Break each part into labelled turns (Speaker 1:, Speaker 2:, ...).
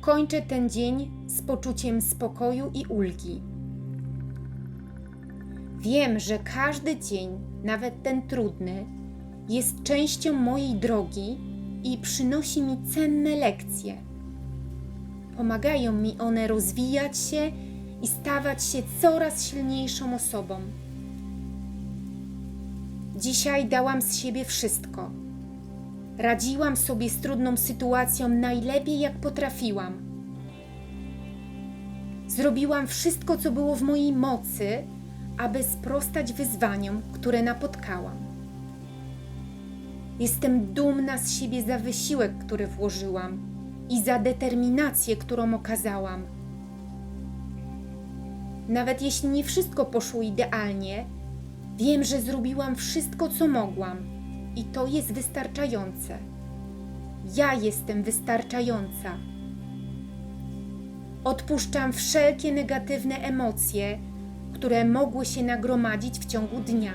Speaker 1: kończę ten dzień z poczuciem spokoju i ulgi. Wiem, że każdy dzień, nawet ten trudny, jest częścią mojej drogi i przynosi mi cenne lekcje. Pomagają mi one rozwijać się i stawać się coraz silniejszą osobą. Dzisiaj dałam z siebie wszystko. Radziłam sobie z trudną sytuacją najlepiej, jak potrafiłam. Zrobiłam wszystko, co było w mojej mocy, aby sprostać wyzwaniom, które napotkałam. Jestem dumna z siebie za wysiłek, który włożyłam i za determinację, którą okazałam. Nawet jeśli nie wszystko poszło idealnie, wiem, że zrobiłam wszystko, co mogłam i to jest wystarczające. Ja jestem wystarczająca. Odpuszczam wszelkie negatywne emocje, które mogły się nagromadzić w ciągu dnia.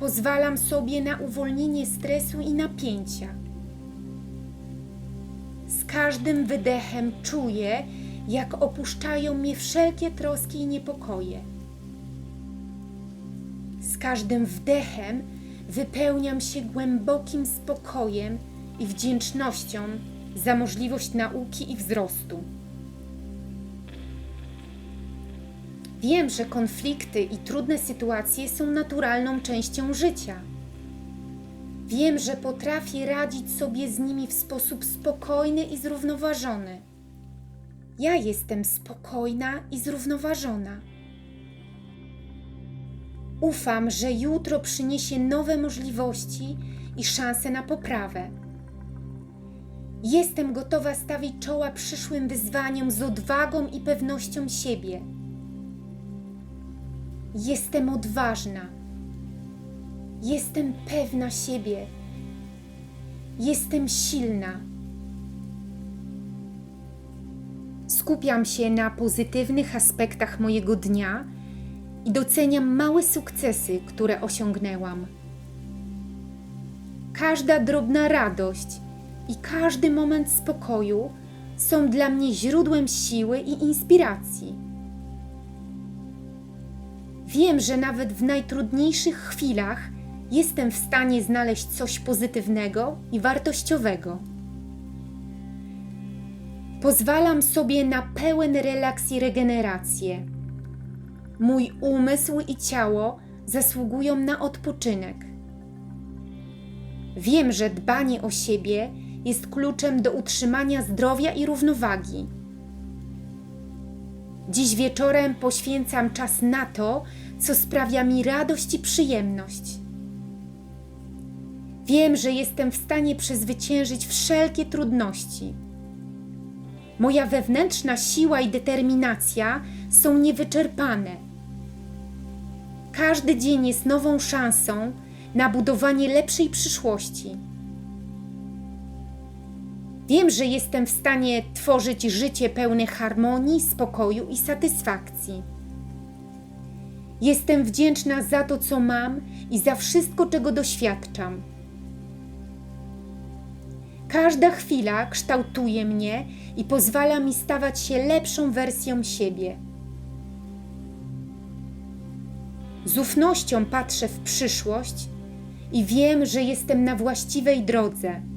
Speaker 1: Pozwalam sobie na uwolnienie stresu i napięcia. Z każdym wydechem czuję, jak opuszczają mnie wszelkie troski i niepokoje. Każdym wdechem wypełniam się głębokim spokojem i wdzięcznością za możliwość nauki i wzrostu. Wiem, że konflikty i trudne sytuacje są naturalną częścią życia. Wiem, że potrafię radzić sobie z nimi w sposób spokojny i zrównoważony. Ja jestem spokojna i zrównoważona. Ufam, że jutro przyniesie nowe możliwości i szanse na poprawę. Jestem gotowa stawić czoła przyszłym wyzwaniom z odwagą i pewnością siebie. Jestem odważna. Jestem pewna siebie. Jestem silna. Skupiam się na pozytywnych aspektach mojego dnia i doceniam małe sukcesy, które osiągnęłam. Każda drobna radość i każdy moment spokoju są dla mnie źródłem siły i inspiracji. Wiem, że nawet w najtrudniejszych chwilach jestem w stanie znaleźć coś pozytywnego i wartościowego. Pozwalam sobie na pełen relaks i regenerację. Mój umysł i ciało zasługują na odpoczynek. Wiem, że dbanie o siebie jest kluczem do utrzymania zdrowia i równowagi. Dziś wieczorem poświęcam czas na to, co sprawia mi radość i przyjemność. Wiem, że jestem w stanie przezwyciężyć wszelkie trudności. Moja wewnętrzna siła i determinacja są niewyczerpane. Każdy dzień jest nową szansą na budowanie lepszej przyszłości. Wiem, że jestem w stanie tworzyć życie pełne harmonii, spokoju i satysfakcji. Jestem wdzięczna za to, co mam i za wszystko, czego doświadczam. Każda chwila kształtuje mnie i pozwala mi stawać się lepszą wersją siebie. Z ufnością patrzę w przyszłość i wiem, że jestem na właściwej drodze.